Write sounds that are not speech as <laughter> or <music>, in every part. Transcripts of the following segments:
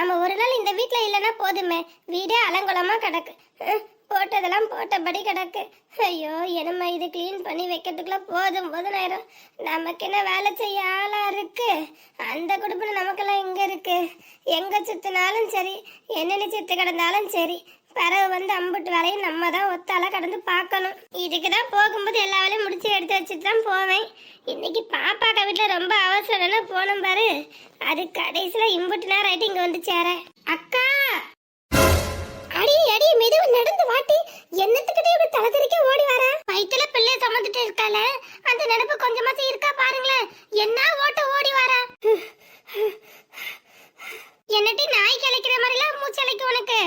நாம ஒரு நாள் இந்த வீட்டில் இல்லைன்னா போதுமே. வீடே அலங்கோலமா கிடக்கு. போட்டதெல்லாம் போட்டபடி கிடக்கு. ஐயோ என்னம்மா இது க்ளீன் பண்ணி வைக்கிறதுக்குள்ள போதும் போதும் நேரம். நமக்கு என்ன வேலை செய்ய ஆளா இருக்கு? அந்த குடும்பம் நமக்கெல்லாம் எங்க இருக்கு? எங்க சுத்தினாலும் சரி என்னென்ன சுற்று கிடந்தாலும் சரி பிறகு வந்து அம்புட்டு வேலையும் நம்ம தான் ஒத்தால கடந்து பார்க்கணும். இதுக்கு தான் போகும்போது எல்லா வேலையும் முடிச்சு எடுத்து வச்சுட்டு தான் போவேன். இன்னைக்கு பாப்பாக்கா வீட்டில் ரொம்ப அவசரம்னா போனோம் பாரு. அது கடைசியில் இம்புட்டு நேரம் ஆயிட்டு இங்கே வந்து சேர. அக்கா! அடி அடி மெதுவா நடந்து வாட்டி. என்னத்துக்கிட்டே இப்படி தலை தெரிக்க ஓடி வர? வயிற்றுல பிள்ளைய சுமந்துட்டு இருக்கால அந்த நினைப்பு கொஞ்சமாச்சும் இருக்கா பாருங்களேன். என்ன ஓட்ட ஓடி வர? என்னட்டி நாய் கிளைக்கிற மாதிரிலாம் மூச்சலைக்கு உனக்கு?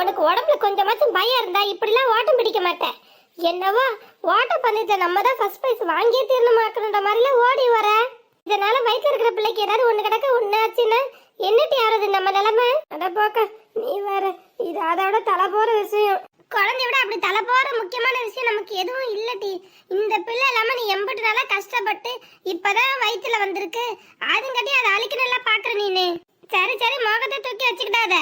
உனக்கு உடம்புல கொஞ்சமாச்சும் பயம் இருந்தா இப்படிலாம் ஓட்டம் பிடிக்க மாட்டேன். என்னவோ ஓட்ட பந்தயத்தை நம்ம தான் ஃபர்ஸ்ட் ப்ரைஸ் வாங்கியே தீர்ணமாக்கணுன்ற மாதிரிலாம் ஓடி வர. இதனால வயித்துல இருக்கிற பிள்ளைக்கு ஏதாவது ஒண்ணு கிடக்க ஒண்ணு ஆச்சுன்னா என்னட்டி ஆறுது நம்ம நிலைமை? அட போக்க நீ வேற இது அதோட தலை போற விஷயம். குழந்தைய விட அப்படி தலை போற முக்கியமான விஷயம் நமக்கு எதுவும் இல்லடி இந்த பிள்ளை இல்லாம நீ எண்பது நாளா கஷ்டப்பட்டு இப்பதான் வயிற்றுல வந்திருக்கு. அதுங்கட்டி அதை அழிக்க எல்லாம் பாக்குற நீனு. சரி சரி மோகத்தை தூக்கி வச்சுக்கிட்டாத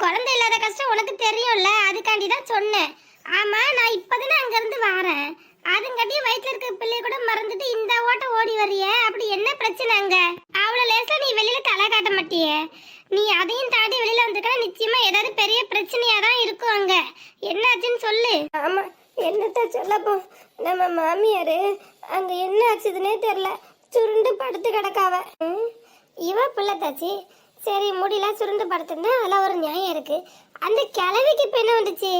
குழந்தை இல்லாத கஷ்டம் உனக்கு தெரியும்ல அதுக்காண்டி தான் சொன்னேன். ஆமா நான் இப்பதானே அங்க இருந்து வாரேன். அதுங்காட்டியும் வயிற்றுல இருக்க பிள்ளைய கூட மறந்துட்டு இந்த ஓட்ட ஓடி வரிய அப்படி என்ன பிரச்சனை அங்க? அவ்வளவு லேசா நீ வெளியில தலை காட்ட மாட்டியே. நீ அதையும் தாண்டி வெளியில வந்திருக்கா நிச்சயமா ஏதாவது பெரிய பிரச்சனையா தான் இருக்கும் அங்க. என்னாச்சுன்னு சொல்லு. ஆமா என்னத்த சொல்லப்போ நம்ம மாமியாரு அங்க என்ன ஆச்சுதுன்னே தெரியல. சுருண்டு படுத்து கிடக்காவ. ம், இவ பிள்ளை தாச்சி சரி முடியெல்லாம் சுருண்டு படுத்துருந்தா அதெல்லாம் ஒரு நியாயம் இருக்கு. அந்த கிழவிக்கு இப்ப என்ன வந்துச்சு?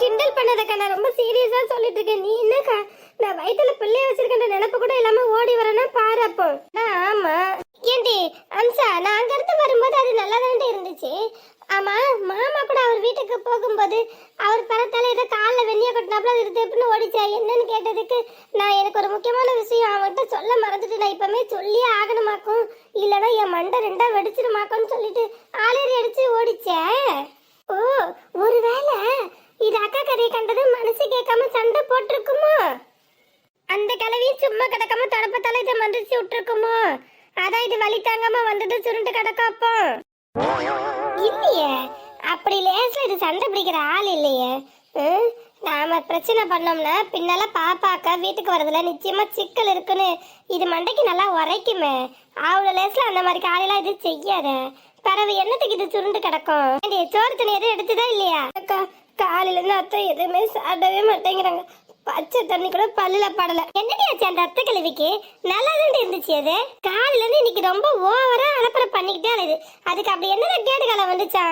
கிண்டல் பண்ணதக்கா நான் ரொம்ப சீரியஸா சொல்லிட்டு இருக்கேன். நீ என்னக்கா நான் வயித்துல பிள்ளைய வச்சிருக்கேன் நினைப்பு கூட இல்லாம ஓடி வரேன்னா பாரு அப்போ. நான் ஆமா. ஏண்டி அம்சா நான் அங்க இருந்து வரும்போது அது நல்லா இருந்துச்சு. ஆமா மாமா கூட அவர் வீட்டுக்கு போகும்போது அவர் பரத்தால ஏதோ காலில் வெண்ணிய கொட்டினாப்புல அது திருப்பின்னு ஓடிச்சா? என்னன்னு கேட்டதுக்கு நான் எனக்கு ஒரு முக்கியமான விஷயம் அவன்கிட்ட சொல்ல மறந்துட்டு நான் இப்பவுமே சொல்லியே ஆகணுமாக்கும். இல்லைன்னா என் மண்டை ரெண்டா வெடிச்சிருமாக்கும்னு சொல்லிட்டு ஆளேறி அடிச்சு ஓடிச்சே. ஓ ஒருவேளை இது அக்கா கதையை கண்டது மனசு கேட்காம சண்டை போட்டிருக்குமோ? அந்த கிளவியும் சும்மா கிடக்காம தடப்பத்தால இதை மந்திரிச்சு விட்டுருக்குமோ? அதான் இது வலி தாங்காம வந்தது சுருண்டு கிடக்கும் அப்போ. இல்லையே. அப்படி லேசா இது சண்டை பிடிக்கிற ஆள் இல்லையே. நாம பிரச்சனை பண்ணோம்னா பின்னால பாப்பாக்கா வீட்டுக்கு வரதுல நிச்சயமா சிக்கல் இருக்குன்னு இது மண்டைக்கு நல்லா உரைக்குமே. அவ்வளவு லேஸ்ல அந்த மாதிரி காலையெல்லாம் இது செய்யாத. பறவை என்னத்துக்கு இது சுருண்டு கிடக்கும்? சோறு துணி எதுவும் எடுத்துதா இல்லையா? அக்கா காலையில இருந்து அத்தை எதுவுமே சாப்பிடவே மாட்டேங்கிறாங்க. பச்சை தண்ணி கூட பல்லுல படல. என்னடி ஆச்சு அந்த ரத்த கழுவிக்கு? நல்லா தான் இருந்துச்சு அது? காலில இருந்து இன்னைக்கு ரொம்ப ஓவரா அலப்பற பண்ணிக்கிட்டே அழுது அதுக்கு அப்படி என்ன கேடு காலம் வந்துச்சா?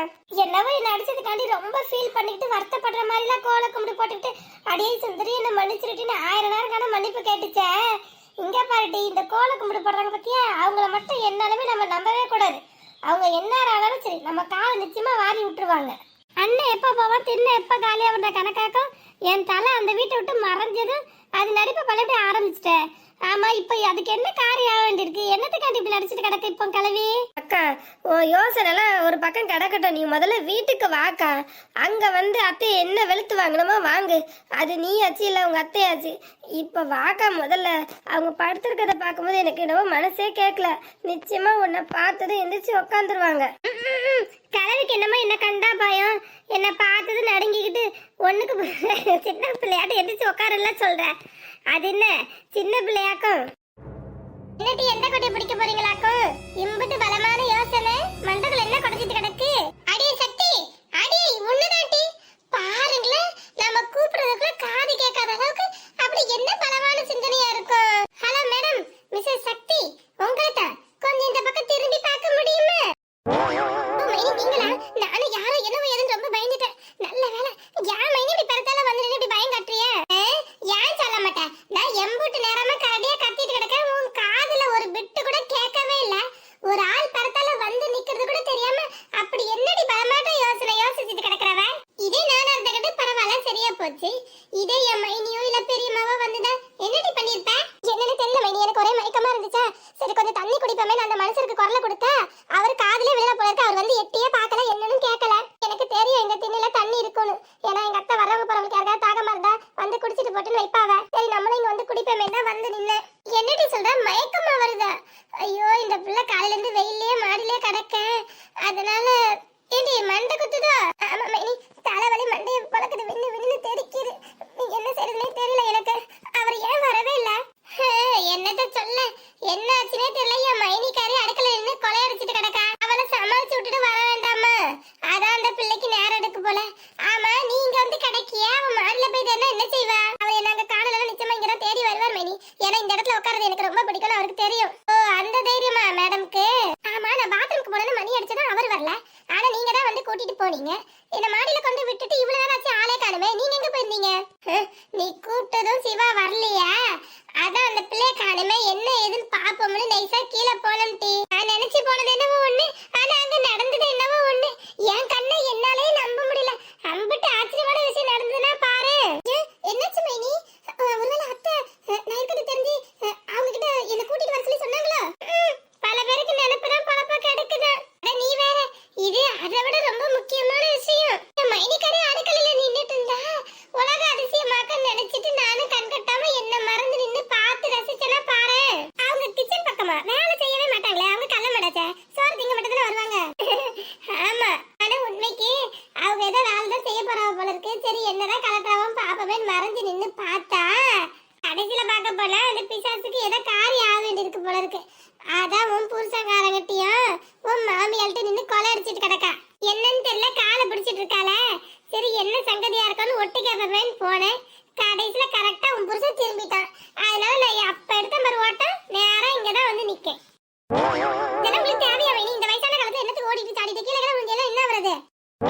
என்னவோ என்ன அடிச்சதுக்காண்டி ரொம்ப ஃபீல் பண்ணிக்கிட்டு வருத்தப்படுற மாதிரிலாம் கோல கும்பிட்டு போட்டுக்கிட்டு அடியே சுந்தரி என்ன மன்னிச்சிருட்டின்னு ஆயிரம் நேரம் காண மன்னிப்பு கேட்டுச்சே. இங்க பாருடி இந்த கோல கும்பிட்டு போடுறாங்க பத்தியா? அவங்கள மட்டும் என்னாலுமே நம்ம நம்பவே கூடாது. அவங்க என்ன ஆனாலும் சரி நம்ம காலை நிச்சயமா வாரி விட்டுருவாங்க. அண்ணன் எப்போ போவான்? தின்ன எப்போ காலியாக வந்த கணக்காக்கும்? என் தலை அந்த வீட்டை விட்டு மறைஞ்சதும் அது நடிப்பை பழையபடி ஆரம்பிச்சிட்டேன் ஆமா இப்போ அதுக்கு என்ன காரியம் ஆக வேண்டியிருக்கு? என்னத்துக்காண்டி இப்படி நடிச்சிட்டு கிடக்கு இப்போ கிளவி? அக்கா ஓ யோசனைலாம் ஒரு பக்கம் கிடக்கட்டும். நீ முதல்ல வீட்டுக்கு வாக்கா. அங்க வந்து அத்தை என்ன வெளுத்து வாங்கணுமோ வாங்கு. அது நீ ஆச்சு இல்லை உங்க அத்தையாச்சு. இப்போ வாக்கா முதல்ல. அவங்க படுத்திருக்கிறத பார்க்கும்போது எனக்கு என்னவோ மனசே கேட்கல நிச்சயமா உன்னை பார்த்ததும் எந்திரிச்சு உக்காந்துருவாங்க. கிழவிக்கு என்னமோ என்ன கண்டா பயம். என்ன பார்த்தது நடுங்கிக்கிட்டு ஒண்ணுக்கு சின்ன பிள்ளையாட்ட எந்திரிச்சு உட்காரல சொல்ற அது என்ன? சின்ன பிள்ளையாக்கும். என்னடி எந்த கொட்டை பிடிக்க போறீங்களாக்கும்? இம்புட்டு பலமான யோசனை. மண்டகள் என்ன குடைச்சிட்டு கிடக்கு? அடியே சக்தி அடியே ஒண்ணுதான்டி பாருங்களேன் நம்ம கூப்பிடுறதுக்குள்ள காது கேட்காத அளவுக்கு அப்படி என்ன பலமான சிந்தனையா இருக்கும்? ஹலோ மேடம் மிஸ்ஸஸ் சக்தி உங்கள்ட்ட கொஞ்சம் இந்த பக்கம் திரும்பி பார்க்க முடியுமா? நீங்களா? நானும் யாரோ என்னவோ எதுன்னு ரொம்ப பயந்துட்டேன். நல்ல வேலை ஏன் மைனி இப்படி பிறத்தால வந்து இப்படி பயம் காட்டுறியே? ஏன் சொல்ல மாட்டேன்? நான் எம்பூட்டு நேரமா கரடியா கத்திட்டு கிடக்க உன் காதுல ஒரு பிட்டு கூட கேட்கவே இல்ல ஒரு ஆள் பிறத்தால வந்து நிக்கிறது கூட தெரியாம அப்படி என்னடி பலமாட்ட யோசனை யோசிச்சுட்டு கிடக்குறவ இதே நானா இருந்தகிட்ட பரவாயில்ல சரியா போச்சு இதே என் மைனியோ இல்ல பெரியம்மாவோ வந்துதா என்னடி பண்ணிருப்ப என்னன்னு தெரியல மைனி எனக்கு ஒரே மயக்கமா இருந்துச்சா சரி கொஞ்சம் தண்ணி குடிப்போமே அந்த மனுஷருக்கு குரலை கொடுத்தா அவர் காதுலயே விழ போல இருக்கு அவர் வந்து எட்டியே பார்க்கல என்னன்னு கேட்கல எனக்கு தெரியும் இந்த திண்ணில தண்ணி இருக்கும்னு ஏன்னா எங்க அத்தை வரவங்க போறவங்களுக்கு யாருக்காவது தாகமா இருந்தா வந்து குடிச்சிட்டு போட்டுன்னு வைப்பாவ சரி நம்மளும் இங்க வந்து குடிப்போமே தான் வந்து நின்ன என்னடி சொல்ற மயக்கமா வருதா ஐயோ இந்த பிள்ளை காலையில இருந்து வெயிலே மாடி கிடக்கேன் அதனால ஏண்டி மண்டை குத்துதோ ஆமா மைனி தலைவலி மண்டையை பழக்குது விண்ணு விண்ணு தெரிக்குது என்ன செய்யறதுனே தெரியல எனக்கு அவர் ஏன் வரவே இல்ல என்னத்த சொல்ல என்ன ஆச்சுனே தெரியல என் மைனிக்காரி அடுக்கல நின்று கொலையடிச்சிட்டு கிடக்கா அவளை சமாளிச்சு விட்டுட்டு வர வேண்டாமா அதான் அந்த பிள்ளைக்கு நேரம் எடுக்கு போல ஆமா நீங்க வந்து கிடைக்கிய அவன் மாடில போய் தானே என்ன செய்வா அவரை நாங்க காணல நிச்சயமா இங்க தான் தேடி வருவார் மைனி ஏன்னா இந்த இடத்துல உட்கார்றது எனக்கு ரொம்ப பிடிக்கும் அவருக்கு தெரியும் ஓ அந்த தைரியமா மேடம்க்கு ஆமா நான் பாத்ரூம்க்கு போனேன்னு மணி அடிச்சதும் அவர் வரல ஆனா நீங்க தான் வந்து கூட்டிட்டு போனீங்க என்ன மாடியில கொண்டு விட்டுட்டு இவ்வளவு நேரம் ஆச்சு ஆளே காணுமே நீங்க எங்க போயிருந்தீங்க ஹ், நீ கூப்பிட்டதும் சிவா வரலையா அதான் அந்த பிள்ளைய காணுமே என்ன ஏதுன்னு பாப்போம்னு நைஸா கீழே போனோம் டி நான் நினைச்சு போனது என்னவோ ஒண்ணு ஆனா அங்க நடந்தது என்னவோ ஒண்ணு என் கண்ணை என்னாலே நம்ப முடியல அம்பிட்டு ஆச்சரியமான விஷயம் நடந்ததுன்னா பாரு ஏன், என்னாச்சு மைனி அஹ், ஒருவேளை அத்தை அஹ், நான் இருக்கிறது தெரிஞ்சு அஹ், அவங்க கிட்ட என்ன கூட்டிட்டு வர சொல்லி சொன்னாங்களோ ம், பல பேருக்கு நினைப்பு தான் பழப்பா கிடைக்குது அட நீ வேற இது அதை விட ரொம்ப முக்கியமான விஷயம் என் மைனிக்கரே அடுக்கலையில நின்னுட்டு இருந்தா உலக அதிசயமாக்க நினைச்சிட்டு நானும் கண் கட்டாம என்ன மறந்து நின்னு பார்த்து ரசிச்சேன்னா பாரு அவங்க கிச்சன் பக்கமா வேலை செய்யவே மாட்டாங்களே அவங்க கள்ள மடச்ச சோறு திங்க மட்டும் தானே வருவாங்க ஆமா ஆனா உண்மைக்கு அவங்க ஏதோ வேலை தான் செய்ய போறாங்க போல இருக்கு சரி என்னதான் கலட்டாவும் பாப்பவே மறைஞ்சு நின்னு பார்த்தா கடைசியில பார்க்க போனா அந்த பிசாசுக்கு ஏதோ காரியம் ஆக வேண்டியிருக்கு போல இருக்கு. அதான் உன் புருஷக்காரங்கிட்டையும் உன் மாமியாள்கிட்ட நின்னு கொலை அடிச்சிட்டு கிடக்கா. என்னன்னு தெரியல காலை பிடிச்சிட்டு இருக்காள. சரி என்ன சங்கதியா இருக்கான்னு ஒட்டு கேட்பேன்னு போனேன். கடைசியில கரெக்டா உன் புருஷன் திரும்பிட்டான். அதனால நான் அப்ப எடுத்த மாதிரி ஓட்டம் நேரா இங்கதான் வந்து நிக்கேன். இதெல்லாம் உங்களுக்கு தேவையா வேணும்? இந்த வயசான காலத்துல என்னத்துக்கு ஓடிட்டு தாடிட்டு கீழே கிடந்து என்ன வருது <laughs>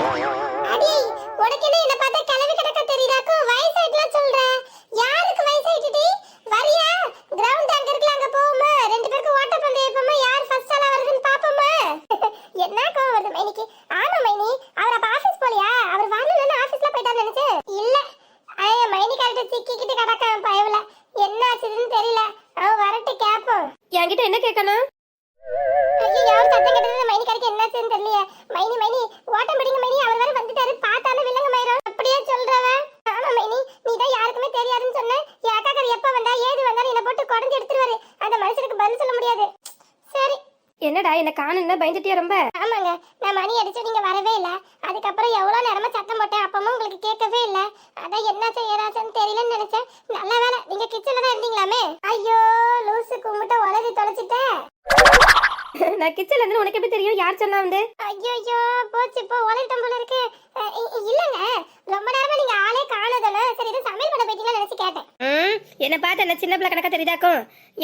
என்ன என்ன வருது இன்னைக்கு? என்ன காணுன்னா பயந்துட்டியா ரொம்ப? ஆமாங்க. நான் மணி அடிச்சு நீங்க வரவே இல்ல. அதுக்கப்புறம் எவ்வளவு நேரமா சத்தம் போட்டேன். அப்பவும் உங்களுக்கு கேட்கவே இல்ல. அதான் என்னாச்சு ஏதாச்சுன்னு தெரியலன்னு நினைச்சேன். நல்ல வேலை. நீங்க கிச்சன்ல தான் இருந்தீங்களாமே? ஐயோ லூசு கும்பிட்ட உலகி தொலைச்சிட்டேன் நான் கிச்சன்ல இருந்து உனக்கு எப்படி தெரியும்? யார் சொன்னா வந்து? ஐயோ போச்சு. இப்போ உலகிட்டம் போல இருக்கு. இல்லங்க. ரொம்ப நேரமா நீங்க ஆளே காணதானே சரி இது சமையல் பண்ண போயிட்டீங்கன்னு நினைச்சு கேட்டேன் ம் என்ன பார்த்து என்ன சின்ன பிள்ளை கணக்கா தெரியுதாக்கும்?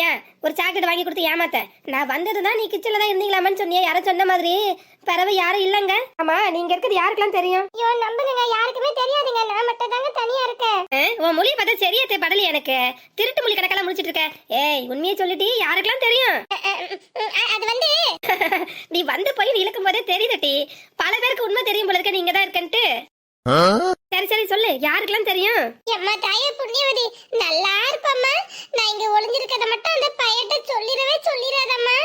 ஏன் ஒரு சாக்லேட் வாங்கி கொடுத்து ஏமாத்த? நான் வந்ததுதான் நீ கிச்சன்ல தான் இருந்தீங்களாமான்னு சொன்னியா யாரும் சொன்ன மாதிரி. பறவை யாரும் இல்லங்க. ஆமா நீங்க இருக்கிறது யாருக்கெல்லாம் தெரியும்? ஐயோ நம்புங்க யாருக்குமே தெரியாதுங்க. நான் மட்டும் தாங்க தனியா இருக்கேன். உன் மொழியை பார்த்தா சரியா படல எனக்கு. திருட்டு மொழி கணக்கெல்லாம் முடிச்சிட்டு இருக்க. ஏய் உண்மையை சொல்லிட்டு யாருக்கெல்லாம் தெரியும்? அது வந்து <laughs> நீ வந்து போய் நீ இழுக்கும் போதே தெரியுதட்டி பல பேருக்கு உண்மை தெரியும் போல இருக்க நீங்க தான் இருக்கன்ட்டு. சரி சரி சொல்லு. யாருக்கெல்லாம் தெரியும்? எம்மா தாயே புண்ணியவதி. நல்லா இருப்பம்மா. நான் இங்க ஒளிஞ்சிருக்கத மட்டும் அந்த பையட்ட சொல்லிடவே சொல்லிடாதம்மா.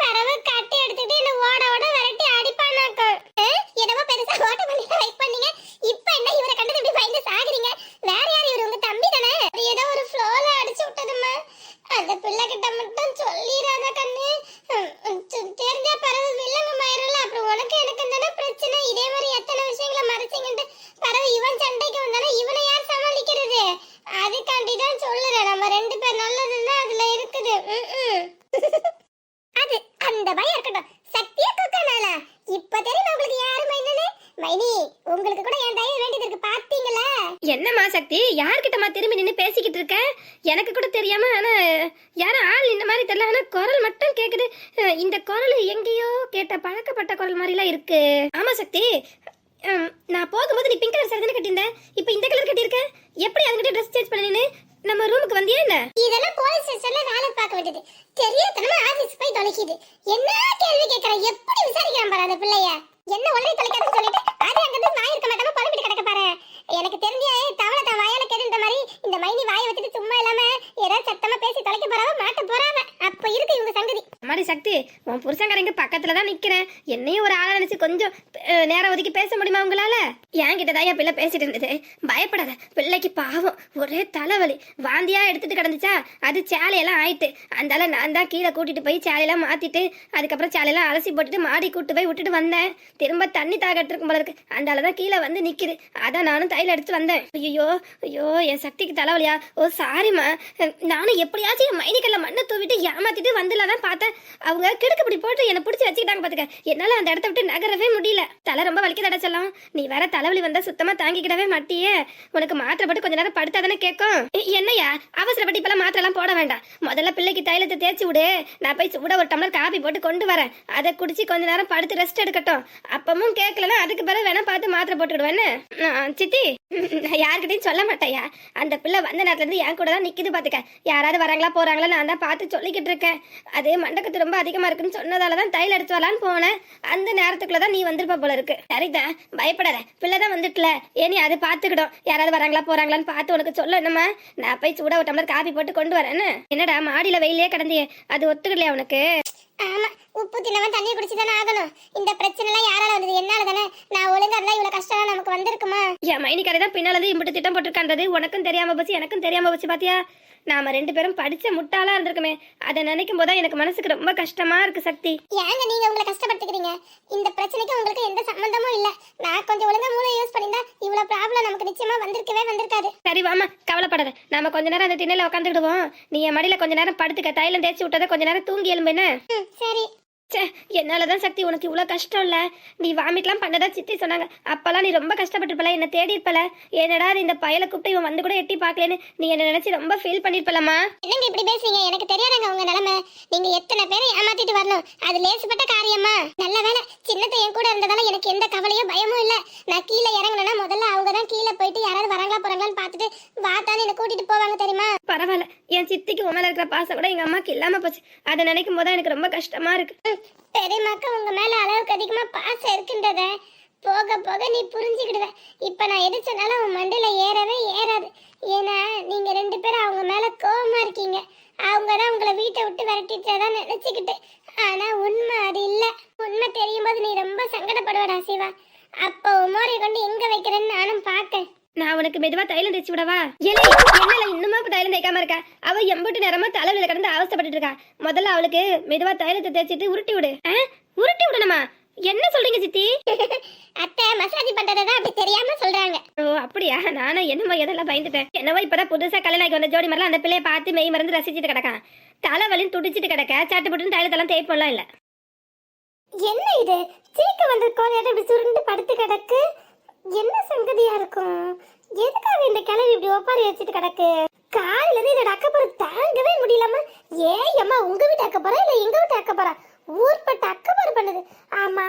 பறவை கட்டி எடுத்துட்டு என்ன ஓட ஓட விரட்டி அடிப்பானாக்கும் அஹ், என்னமோ பெருசா ஓட்ட பண்ணி வெயிட் பண்ணீங்க. இப்ப என்ன இவரை கண்டு இப்படி பயந்து சாகுறீங்க? வேற யார் இவர்? உங்க தம்பி தானே? அது ஏதோ ஒரு ஃப்ளோல அடிச்சு விட்டதும்மா. அந்த பிள்ளை கிட்ட மட்டும் சொல்லிடாத கண்ணு. தெரிஞ்சா பறவை வில்லங்க மாயிரல அப்புறம் உனக்கு எனக்கு தானே பிரச்சனை? இதே மாதிரி பறவை இவன் சண்டைக்கு வந்தானே இவனை யார் சமாளிக்கிறது? அதுக்காண்டி தான் சொல்லுறேன். நம்ம ரெண்டு பேர் நல்லதுன்னா அதுல இருக்குது. அது அந்த பயம் இருக்கட்டும். சக்தியா கொக்கனால இப்ப தெரியுமா உங்களுக்கு யாரு மைனனு மைனி உங்களுக்கு கூட என் தயவு வேண்டியது இருக்கு. பாத்தீங்களா? என்னம்மா சக்தி? யார்கிட்டமா திரும்பி நின்று பேசிக்கிட்டு இருக்க? எனக்கு கூட தெரியாம ஆனா யாரும் ஆள் இந்த மாதிரி தெரியல. ஆனா குரல் மட்டும் கேக்குது. இந்த குரல் எங்கேயோ கேட்ட பழக்கப்பட்ட குரல் மாதிரிலாம் இருக்கு. ஆமா சக்தி. நான் போகும்போது நீ பிங்க் கலர் saree தானே கட்டியிருந்த? இப்போ இந்த கலர் கட்டியிருக்க? எப்படி அதுக்கிட்ட ட்ரெஸ் சேஞ்ச் பண்ணி நின்னு நம்ம ரூமுக்கு வந்தியா என்ன? இதெல்லாம் போலீஸ் ஸ்டேஷன்ல வேலை பார்க்க வேண்டியது தெரியாதனமா ஆபீஸ் போய் தொலைக்குது. என்ன கேள்வி கேக்குற? எப்படி விசாரிக்கிறான் பாரு அந்த பிள்ளைய? என்ன ஒல்லை தொலைக்காதுன்னு சொல்லிட்டு அது அங்கிருந்து வாய் இருக்க மாட்டாம பழப்பிட்டு கிடக்க பாரு. எனக்கு தெரிஞ்ச தவளை தான். வாயால கேட்டு மாதிரி இந்த மைனி வாயை வச்சுட்டு சும்மா இல்லாம ஏதாவது சத்தமா பேசி தொலைக்க போறாவ மாட்ட போறாவ. அப்ப இருக்கு இவங்க சங்கதி. மாதிரி சக்தி உன் புருஷங்காரங்க பக்கத்துல தான் நிக்கிறேன். என்னையும் ஒரு ஆளா நினைச்சு கொஞ்சம் பேச முடியுமா உங்களால? என்கிட்ட தான் என் பிள்ளை பேசிட்டு இருந்தது. பயப்படாத பிள்ளைக்கு பாவம். ஒரே தலைவலி. வாந்தியா எடுத்துட்டு கிடந்துச்சா? அது சேலையெல்லாம் ஆயிட்டு. அந்தால நான் தான் கீழே கூட்டிட்டு போய் சேலையெல்லாம் மாத்திட்டு அதுக்கப்புறம் சேலையெல்லாம் அலசி போட்டுட்டு மாடி கூட்டு போய் விட்டுட்டு வந்தேன். திரும்ப தண்ணி தாக இருக்கும் போல இருக்கு. அந்தால தான் கீழே வந்து நிக்குது. அதான் நானும் தையல் எடுத்து வந்தேன். ஐயோ ஐயோ என் சக்திக்கு தலைவலியா? ஓ சாரிம்மா. நானும் எப்படியாச்சும் என் மைனிக்கல்ல மண்ணை தூவிட்டு ஏமாத்திட்டு வந்துல தான் பார்த்தேன். அவங்க கிடுக்குப்படி போட்டு என்னை பிடிச்சி வச்சுக்கிட்டாங்க பாத்துக்க. என்னால அந்த இடத்த விட்டு நகரவே முடியல. தலை ரொம்ப வலிக்க செல்லம். நீ வேற தலைவலி வந்தா சுத்தமா தாங்கிக்கிடவே மாட்டியே. உனக்கு மாத்திரை போட்டு கொஞ்ச நேரம் படுத்தா தானே கேட்கும் என்னையா? என்னய்யா அவசரப்பட்டு இப்பெல்லாம் மாத்திரை எல்லாம் போட வேண்டாம். முதல்ல பிள்ளைக்கு தைலத்தை தேய்ச்சி விடு. நான் போய் சூட ஒரு டம்ளர் காபி போட்டு கொண்டு வரேன். அதை குடிச்சு கொஞ்ச நேரம் படுத்து ரெஸ்ட் எடுக்கட்டும். அப்பமும் கேட்கலன்னா அதுக்கு பிறகு வேணா பார்த்து மாத்திரை போட்டுடுவேன்னு சித்தி யாருக்கிட்டையும் சொல்ல மாட்டேயா அந்த பிள்ளை வந்த நேரத்துல இருந்து என் கூட தான் நிக்குது பாத்துக்க. யாராவது வராங்களா போறாங்களா நான் தான் பார்த்து சொல்லிக்கிட்டு இருக்கேன். அதே மண்டக்கத்து ரொம்ப அதிகமா இருக்குன்னு சொன்னதால தான் தைல எடுத்து வரலான்னு போனேன். அந்த நேரத்துக்குள்ள தான் நீ வந்திருப்ப போல இருக்கு. சரிதான் பயப்படாத. பிள்ளை தான் வந்துட்டுல. ஏனி அது பாத்துக்கிடும் யாராவது வராங்களா போறாங்களான்னு பார்த்து உனக்கு சொல்ல என்னம்மா? நான் போய் சூட ஒரு டம்ளர் காபி போட்டு கொண்டு வரேன்னு. என்னடா மாடியில வெயிலே கிடந்தியே அது ஒத்துக்கலையா உனக்கு? ஆமா உப்பு தின்னவன் தண்ணி குடிச்சு தானே ஆகணும். இந்த பிரச்சனை எல்லாம் யாரால வந்தது என்னால தானே? நான் ஒழுங்கா இருந்தா இவ்வளவு கஷ்டம் நமக்கு வந்திருக்குமா? என் மைனிக்காரை தான் பின்னால இருந்து இம்பிட்டு திட்டம் போட்டிருக்கான்றது. உனக்கும் தெரியாம போச்சு எனக்கும் தெரியாம போச்சு பாத்தியா? நாம ரெண்டு பேரும் படிச்ச முட்டாளா இருந்திருக்குமே. அதை நினைக்கும் போது எனக்கு மனசுக்கு ரொம்ப கஷ்டமா இருக்கு சக்தி. ஏங்க நீங்க உங்களை கஷ்டப்படுத்திக்கிறீங்க? இந்த பிரச்சனைக்கு உங்களுக்கு எந்த சம்பந்தமும் இல்ல. நான் கொஞ்சம் ஒழுங்கா மூளை யூஸ் பண்ணிருந்தா இவ்வளவு ப்ராப்ளம் நமக்கு நிச்சயமா வந்திருக்கவே வந்திருக்காது. சரி வாமா கவலைப்படாத. நாம கொஞ்ச நேரம் அந்த திண்ணையில உட்காந்துக்கிடுவோம் நீ என் மடியில கொஞ்ச நேரம் படுத்துக்க. தைலம் தேய்ச்சி விட்டதை கொஞ்ச நேரம் தூங்கி எலும்புன்னு ம், சரி ச்சே என்னாலதான் சக்தி உனக்கு இவ்வளவு கஷ்டம் இல்ல நீ வாமிட்லாம் பண்ணதா சித்தி சொன்னாங்க. அப்பெல்லாம் நீ ரொம்ப கஷ்டப்பட்டிருப்பல என்ன தேடி இருப்பல இது இந்த பயலை கூப்பிட்டு இவன் வந்து கூட எட்டி பார்க்கலன்னு நீ என்ன நினைச்சு ரொம்ப ஃபீல் பண்ணிருப்பலமா என்னங்க இப்படி பேசுறீங்க? எனக்கு தெரியாதுங்க உங்க நிலைமை. நீங்க எத்தனை பேரை ஏமாத்திட்டு வரணும்? அது லேசுப்பட்ட காரியமா நல்ல வேலை சின்னத்தை என் கூட இருந்ததால எனக்கு எந்த கவலையும் பயமும் இல்ல. நான் கீழே இறங்கணும்னா முதல்ல அவங்க தான் கீழே போயிட்டு யாராவது வராங்களா போறாங்களான்னு பார்த்துட்டு வாத்தான்னு என்ன கூட்டிட்டு போவாங்க தெரியுமா? பரவாயில்ல. என் சித்திக்கு உன் மேல இருக்கிற பாசம் கூட எங்க அம்மாக்கு இல்லாம போச்சு. அதை நினைக்கும் போது எனக்கு ரொம்ப கஷ்டமா இருக்கு. பெரியமாக்கு உங்க மேல அளவுக்கு அதிகமா பாசம் இருக்குன்றத போக போக நீ புரிஞ்சுக்கிடுவ. இப்ப நான் எது சொன்னாலும் உன் மண்டையில ஏறவே ஏறாது ஏன்னா நீங்க ரெண்டு பேரும் அவங்க மேல கோவமா இருக்கீங்க அவங்க தான் உங்களை வீட்டை விட்டு விரட்டிட்டதா நினைச்சுக்கிட்டு ஆனா உண்மை அது இல்ல உண்மை தெரியும் போது நீ ரொம்ப சங்கடப்படுவடா சிவா அப்போ உமோரை கொண்டு எங்க வைக்கிறேன்னு நானும் பார்த்தேன் நான் உனக்கு மெதுவா தைலம் தேய்ச்சி விடவா ஏலே என்னல இன்னுமா இப்ப தைலம் தேய்க்காம இருக்கா அவ எம்பட்டு நேரமா தலைவில கிடந்து அவஸ்தைப்பட்டுட்டு இருக்கா முதல்ல அவளுக்கு மெதுவா தைலத்தை தேய்ச்சிட்டு உருட்டி விடு ஆ? உருட்டி விடணுமா என்ன சொல்றீங்க சித்தி அத்தை மசாஜ் பண்றதை தான் அப்படி தெரியாம சொல்றாங்க ஓ அப்படியா நானும் என்னமோ எதெல்லாம் பயந்துட்டேன் என்னவோ இப்பதான் புதுசா கல்யாணம் மாதிரிலாம் அந்த பிள்ளையை பார்த்து மெய் மருந்து ரசிச்சுட்டு கிடக்கான். தலைவலின்னு துடிச்சிட்டு கிடக்க. சாட்டு போட்டு தைலத்தெல்லாம் தேய்ப்போம்லாம் இல்ல. என்ன இது? சீக்க வந்து கோழியாட்டம் இப்படி சுருண்டு படுத்து கிடக்கு. என்ன சங்கதியா இருக்கும்? எதுக்காக இந்த கிளவி இப்படி ஒப்பாரி வச்சுட்டு கிடக்கு? காலையில இருந்து இதோட அக்கப்புறம் தாங்கவே முடியலம்மா. ஏன் அம்மா உங்க வீட்டு அக்கப்புறம் இல்ல எங்க வீட்டு அக்கப்புறம் ஊர்பட்ட அக்கப்புறம் பண்ணுது. ஆமா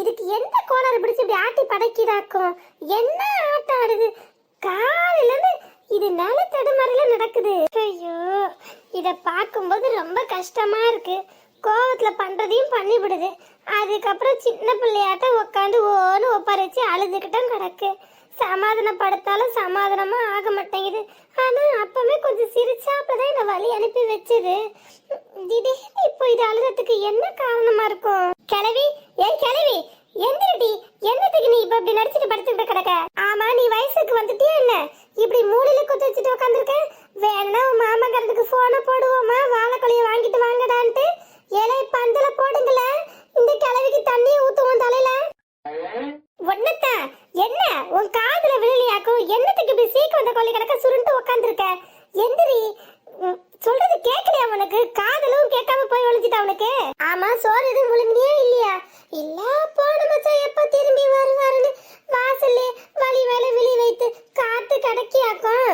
இதுக்கு எந்த கோளாறு பிடிச்சு இப்படி ஆட்டி படைக்கிறாக்கும் என்ன ஆட்டம் ஆடுது? காலையில இருந்து இது நல்ல தடுமாறில நடக்குது. ஐயோ இத பார்க்கும்போது ரொம்ப கஷ்டமா இருக்கு. கோவத்துல பண்றதையும் பண்ணிவிடுது. அதுக்கப்புறம் சின்ன பிள்ளையாட்ட உட்காந்து ஓன்னு ஒப்பார வச்சு அழுதுகிட்டும் கிடக்கு. சமாதானப்படுத்தாலும் சமாதானமா ஆக மாட்டேங்குது. ஆனா அப்பவே கொஞ்சம் சிரிச்சாப்பதான் இந்த வழி அனுப்பி வச்சது. திடீர்னு இப்போ இது அழுறதுக்கு என்ன காரணமா இருக்கும்? கிளவி ஏய் கிளவி எந்திரடி. என்னத்துக்கு நீ இப்ப இப்படி நடிச்சிட்டு படுத்துட்டு கிடக்க? ஆமா நீ வயசுக்கு வந்துட்டியா என்ன? இப்படி மூலையில குத்து வச்சுட்டு உட்காந்துருக்க வேணா உன் மாமங்கிறதுக்கு போனை போடுவோமா வாழைக்கொலைய வாங்கிட்டு வாங்கடான்ட்டு. இலை பந்தல போடுங்கள. இந்த கிழவிக்கு தண்ணியை ஊத்துவோம் தலையில. ஒன்னத்தான் என்ன? உன் காதுல விழுலியாக்கும். என்னத்துக்கு இப்படி சீக்கு வந்த கொள்ளை கிடக்க சுருண்டு உட்காந்துருக்க எந்திரி. சொல்றது கேட்கலையா உனக்கு? காதலும் கேட்காம போய் ஒழிஞ்சிட்டா உனக்கு? ஆமா சோறு எதுவும் முழுங்கியே இல்லையா? இல்ல போன மச்சான் எப்ப திரும்பி வருவாருன்னு வாசல்ல வழி வேலை விழி வைத்து காத்து கடக்கியாக்கும்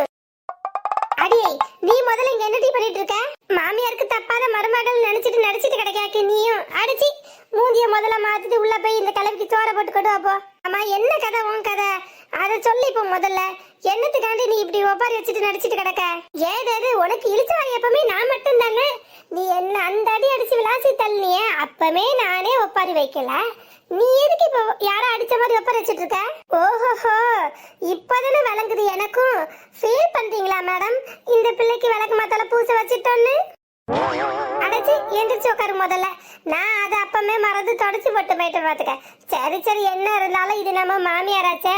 அடியே நீ முதல்ல இங்க என்னடி பண்ணிட்டு இருக்க மாமியாருக்கு தப்பாத மருமகள் நினைச்சிட்டு நடிச்சிட்டு கிடைக்காக்கு நீயும் அடிச்சி மூஞ்சிய முதல்ல மாத்திட்டு உள்ள போய் இந்த கிளவிக்கு சோற போட்டு கொண்டு வாப்போ ஆமா என்ன கதை உன் கதை அத சொல்லி இப்போ முதல்ல என்னத்துக்காண்டி நீ இப்படி ஒப்பாரி வச்சுட்டு நடிச்சிட்டு கிடக்க ஏதாவது உனக்கு இழுச்ச வாய் எப்பவுமே நான் மட்டும் தானே நீ என்ன அந்த அடி அடிச்சு விளாசி தள்ளினிய அப்பவே நானே ஒப்பாரி வைக்கல நீ எதுக்கு இப்ப யாரோ அடிச்ச மாதிரி ஒப்பாரி வச்சிட்டு இருக்க ஓஹோஹோ இப்பதானே விளங்குது எனக்கும் ஃபீல் பண்றீங்களா மேடம் இந்த பிள்ளைக்கு விளக்கு மாத்தால பூச வச்சிட்டோன்னு? அடைச்சி எந்திரிச்சு உட்காரு முதல்ல. நான் அதை அப்பமே மறந்து தொடச்சு போட்டு போயிட்டு பார்த்துக்க சரி சரி என்ன இருந்தாலும் இது நம்ம மாமியாராச்சே.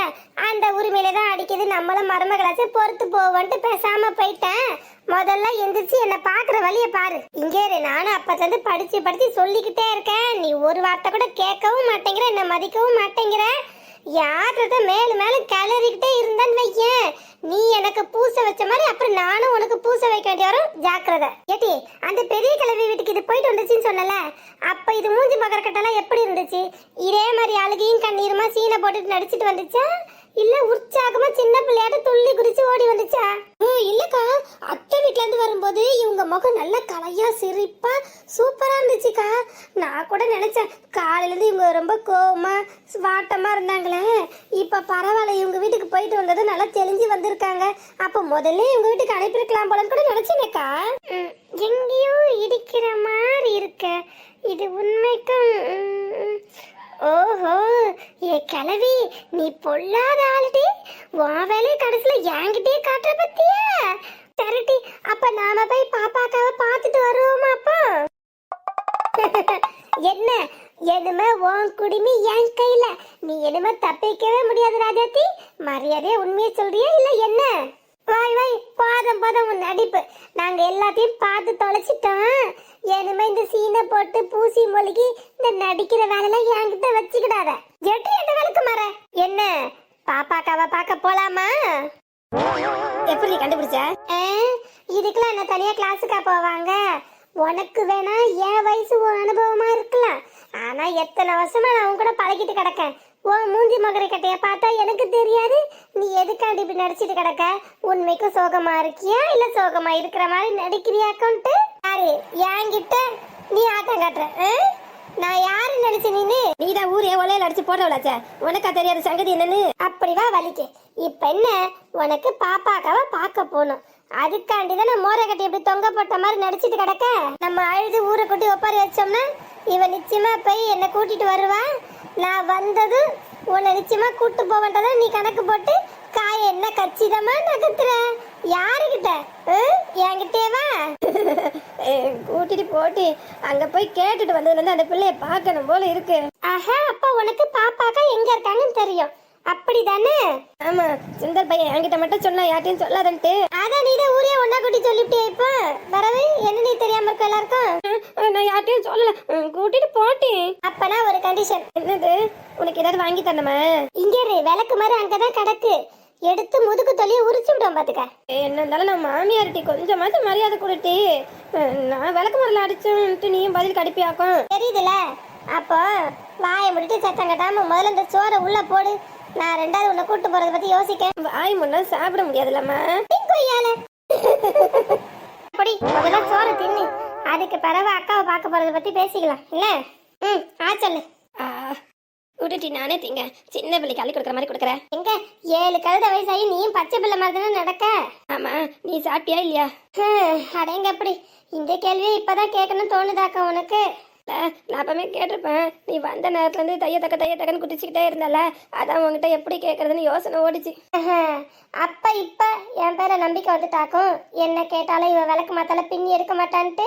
அந்த உரிமையில தான் அடிக்குது. நம்மளும் மருமகளாச்சே பொறுத்து போவோன்ட்டு பேசாம போயிட்டேன். முதல்ல எந்திரிச்சு என்ன பாக்குற வழிய பாரு. இங்கே இரு. நானும் அப்பத்துலேருந்து படிச்சு படிச்சு சொல்லிக்கிட்டே இருக்கேன். நீ ஒரு வார்த்தை கூட கேட்கவும் மாட்டேங்கிற என்ன மதிக்கவும் மாட்டேங்கிற. யார்கிட்ட மேலும் மேலும் கிளறிக்கிட்டே இருந்தேன்னு வையேன். நீ எனக்கு பூசை வச்ச மாதிரி அப்புறம் நானும் உனக்கு பூசை வைக்க வேண்டிய வரும். ஜாக்கிரதை. ஏட்டி அந்த பெரிய கிளவி வீட்டுக்கு இது போயிட்டு வந்துச்சுன்னு சொன்னல அப்ப இது மூஞ்சி மகரக்கட்டெல்லாம் எப்படி இருந்துச்சு? இதே மாதிரி அழுகையும் கண்ணீருமா சீனை போட்டுட்டு நடிச்சிட்டு வந்துச்சா? இல்ல உற்சாகமா சின்ன பிள்ளையாட்ட துள்ளி குதிச்சு ஓடி வந்துச்சா? இல்லக்கா. அத்தை வீட்ல இருந்து வரும்போது இவங்க முகம் நல்ல கலையா சிரிப்பா சூப்பரா இருந்துச்சுக்கா. நான் கூட நினைச்சேன் காலையில இருந்து இவங்க ரொம்ப கோவமா வாட்டமா இருந்தாங்களே. இப்ப பரவாயில்ல இவங்க வீட்டுக்கு போயிட்டு வந்தது நல்லா தெளிஞ்சு வந்திருக்காங்க. அப்ப முதல்ல இவங்க வீட்டுக்கு அனுப்பியிருக்கலாம் போலன்னு கூட நினைச்சேனேக்கா. எங்கேயோ இடிக்கிற மாதிரி இருக்க. இது உண்மைக்கும் ஓஹோ ஏ கிளவி நீ பொல்லாத ஆளுடி. உன் வேலையை கடைசியில என்கிட்டயே காட்டுற பத்தியா? சரிட்டி அப்ப நாம போய் பாப்பாக்காவ பார்த்துட்டு வருவோமா அப்போ? <laughs> என்ன எதுமே உன் குடிமி என் கையில. நீ எதுமே தப்பிக்கவே முடியாது ராஜாத்தி. மரியாதையா உண்மையை சொல்றியா இல்ல என்ன? வாய் வாய் பாதம் பாதம் உன் நடிப்பு. நாங்க எல்லாத்தையும் பார்த்து தொலைச்சிட்டோம். எதுவுமே இந்த சீனை போட்டு பூசி மொழிகி இந்த நடிக்கிற வேலையெல்லாம் என்கிட்ட வச்சுக்கிடாத. எட்டு எந்த வேலைக்கு மர என்ன? பாப்பாக்காவ பார்க்க போலாமா? எப்படி நீ கண்டுபிடிச்ச? இதுக்கெல்லாம் என்ன தனியா கிளாஸுக்கா போவாங்க? உனக்கு வேணா என் வயசு உன் அனுபவமா இருக்கலாம். ஆனா எத்தனை வருஷமா நான் உன் கூட பழகிட்டு கிடக்கேன். உன் மூஞ்சி மகரை கட்டைய பார்த்தா எனக்கு தெரியாது. எதுக்காண்டி இப்படி நடிச்சிட்டு கிடக்க? உண்மைக்கும் சோகமா இருக்கியா? இல்ல சோகமா இருக்கிற மாதிரி நடிக்கிறியாக்கன்ட்டு யாரு? என்கிட்ட நீ ஆட்டம் காட்டுற? நான் யாரு நினைச்ச நீனு? நீ தான் ஊரே ஒலையில அடிச்சு போடுறவளாச்சே உனக்கா தெரியாத சங்கதி என்னன்னு? அப்படிவா வலிக்கு. இப்ப என்ன? உனக்கு பாப்பாக்காவ பார்க்க போகணும் அதுக்காண்டி தான் மோரை கட்டி இப்படி தொங்க போட்ட மாதிரி நடிச்சிட்டு கிடக்க? நம்ம அழுது ஊரை கூட்டி ஒப்பாரி வச்சோம்னா இவ நிச்சயமா போய் என்னை கூட்டிட்டு வருவா? நான் வந்தது உன்னை நிச்சயமா கூட்டு போவன்றத நீ கணக்கு போட்டு காய என்ன கச்சிதமா நகர்த்துற? யாருகிட்ட? என்கிட்டேவா கூட்டிட்டு போட்டு அங்க போய் கேட்டுட்டு வந்ததுல இருந்து அந்த பிள்ளைய பார்க்கணும் போல இருக்கு. ஆஹா அப்ப உனக்கு பாப்பாக்கா எங்க இருக்காங்கன்னு தெரியும். அப்படிதானே? ஆமா சுந்தர் பையன் என்கிட்ட மட்டும் சொன்னா யார்ட்டையும் சொல்லாதன்ட்டு. அதான் நீ தான் ஊரே ஒன்னா கூட்டி சொல்லிவிட்டியா இப்ப? வரவே என்ன நீ தெரியாம இருக்க எல்லாருக்கும்? நான் யார்ட்டையும் சொல்லல. கூட்டிட்டு போட்டேன். அப்பனா ஒரு கண்டிஷன் என்னது? உனக்கு ஏதாவது வாங்கி தரணுமா? இங்க இரு விளக்கு மாதிரி அங்கதான் கிடக்கு. எடுத்து முதுகு தொலிய உரிச்சு விடும் பாத்துக்க. என்ன இருந்தாலும் நான் மாமியார்ட்டி கொஞ்சமாச்சும் மரியாதை அஹ், நான் விளக்கு முறையில் அடிச்சோன்ட்டு நீயும் பதில் கடுப்பியாக்கும். தெரியுதுல? அப்போ வாயை முடிட்டு சத்தம் கட்டாம முதல்ல இந்த சோறை உள்ள போடு. நான் ரெண்டாவது உன்னை கூட்டு போறத பத்தி யோசிக்க வாய் முன்னா சாப்பிட முடியாதுல்லம்மா கொய்யால. அப்படி முதல்ல சோறு தின்னு அதுக்கு பிறகு அக்காவை பார்க்க போறத பத்தி பேசிக்கலாம் இல்ல? ம் ஆ சொல்லு. விட்டுட்டி நானே திங்க. சின்ன பிள்ளைக்கு அள்ளி கொடுக்குற மாதிரி கொடுக்குற? எங்க? ஏழு கழுத வயசாகி நீயும் பச்சை பிள்ளை மாதிரி தானே நடக்க? ஆமா நீ சாப்பிட்டியா இல்லையா? ஹம், அடேங்க அப்படி இந்த கேள்வியை இப்பதான் கேட்கணும்னு தோணுதாக்கா உனக்கு? நான் அப்பவே கேட்டிருப்பேன். நீ வந்த நேரத்துல இருந்து தைய தக்க தைய தக்கன்னு குடிச்சுக்கிட்டே இருந்தல அதான் உன்கிட்ட எப்படி கேட்கறதுன்னு யோசனை ஓடிச்சு. அப்ப இப்ப என் பேர நம்பிக்கை வந்துட்டாக்கும்? என்ன கேட்டாலும் இவன் விளக்கு மாத்தால பின்னி எடுக்க மாட்டான்ட்டு?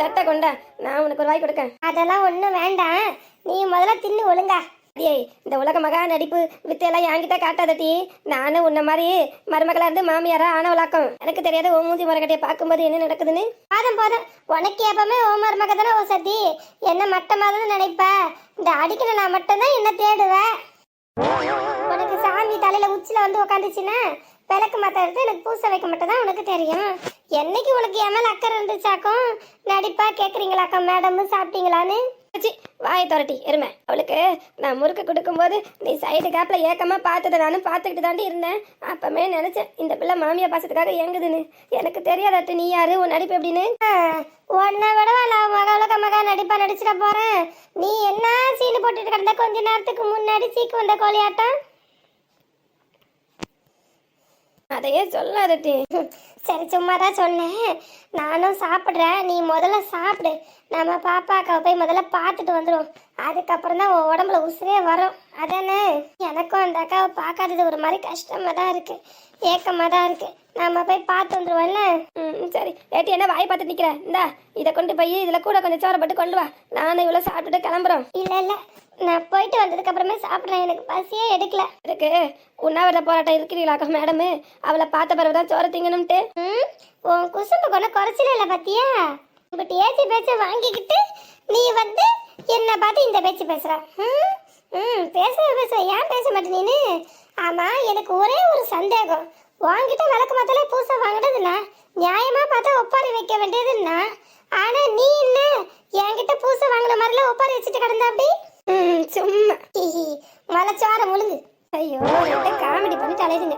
தட்டை கொண்டா நான் உனக்கு ஒரு வாய் கொடுக்கேன். அதெல்லாம் ஒண்ணும் வேண்டாம். நீ முதல்ல தின்னு ஒழுங்கா. ஏய் இந்த உலக மகா நடிப்பு வித்தையெல்லாம் என்கிட்ட காட்டாதட்டி நானும் உன்ன மாதிரி மருமகளா இருந்து மாமியாரா ஆனவளாக்கம். எனக்கு தெரியாத ஓ மூஞ்சி மரக்கட்டையை பார்க்கும்போது என்ன நடக்குதுன்னு? பாதம் போதும். உனக்கு எப்பவுமே ஓ மருமக தானே ஓ சத்தி என்ன மட்டமாக தான் நினைப்ப? இந்த அடிக்கிற நான் மட்டும்தான் என்ன தேடுவேன் உனக்கு சாமி தலையில உச்சில வந்து உக்காந்துச்சுன்னா விளக்கு மாத்த எடுத்து எனக்கு பூசை வைக்க மட்டும் தான் உனக்கு தெரியும். என்னைக்கு உனக்கு என் மேல அக்கறை இருந்துச்சாக்கும்? நடிப்பா கேக்குறீங்களாக்கா மேடம் சாப்பிட்டீங்களான்னு? வாயை துரட்டி எருமை. அவளுக்கு நான் முறுக்கு கொடுக்கும்போது நீ சைடு கேப்பில் ஏக்கமாக பார்த்ததை நானும் பார்த்துக்கிட்டு தாண்டி இருந்தேன். அப்பமே நினச்சேன் இந்த பிள்ளை மாமியா பாசத்துக்காக ஏங்குதுன்னு எனக்கு தெரியாதாட்டு நீ யாரு? உன் நடிப்பு எப்படின்னு? உன்னை விடவா நான் மக உலக மகா நடிப்பா நடிச்சிட போகிறேன் நீ என்ன சீனு போட்டுட்டு கிடந்த கொஞ்ச நேரத்துக்கு முன்னாடி சீக்கு வந்த கோழியாட்டம்? அதையே சொல்லாதட்டி சரி சும்மா தான் சொன்னேன். நானும் சாப்பிட்றேன். நீ முதல்ல சாப்பிடு. நம்ம பாப்பாக்காவை போய் முதல்ல பார்த்துட்டு வந்துடும் அதுக்கப்புறம் தான் உன் உடம்புல உசுரே வரும். அதானே? எனக்கும் அந்த அக்காவை பார்க்காதது ஒரு மாதிரி கஷ்டமாக தான் இருக்குது ஏக்கமா தான் இருக்கு. நம்ம போய் பார்த்து வந்துருவோம்ல? ம் சரி. ஏட்டி என்ன வாய் பார்த்து நிக்கிற? இந்தா இதை கொண்டு போய் இதுல கூட கொஞ்சம் சோறை போட்டு கொண்டு வா. நானும் இவ்வளவு சாப்பிட்டுட்டு கிளம்புறோம். இல்ல இல்ல. நான் போயிட்டு வந்ததுக்கு அப்புறமே சாப்பிட்றேன். எனக்கு பசியே எடுக்கல. இருக்கு. உண்ணாவிரத போராட்டம் இருக்கிறீங்களாக்கா மேடம். அவளை பார்த்த பிறகுதான் சோறு திங்கணும்ட்டு. உன் குசும்பு கொண்ட குறைச்சல இல்ல பாத்தியா? இப்படி ஏச்சி பேச்ச வாங்கிக்கிட்டு நீ வந்து என்ன பார்த்து இந்த பேச்சு பேசுற. ம் ம் பேசுற பேசுற ஏன் பேச மாட்டே நீனு? ஆமா எனக்கு ஒரே ஒரு சந்தேகம். வாங்கிட்ட விளக்கு மாத்தல பூசை வாங்கினதுன்னா நியாயமா பார்த்தா ஒப்பாரி வைக்க வேண்டியதுன்னா ஆனா நீ என்ன? என்கிட்ட பூசை வாங்கின மாதிரிலாம் ஒப்பாரி வச்சுட்டு கிடந்த அப்படி சும்மா. மலைச்சோர முழுங்கு. ஐயோ காமெடி பண்ணிட்டு அலையுதுங்க.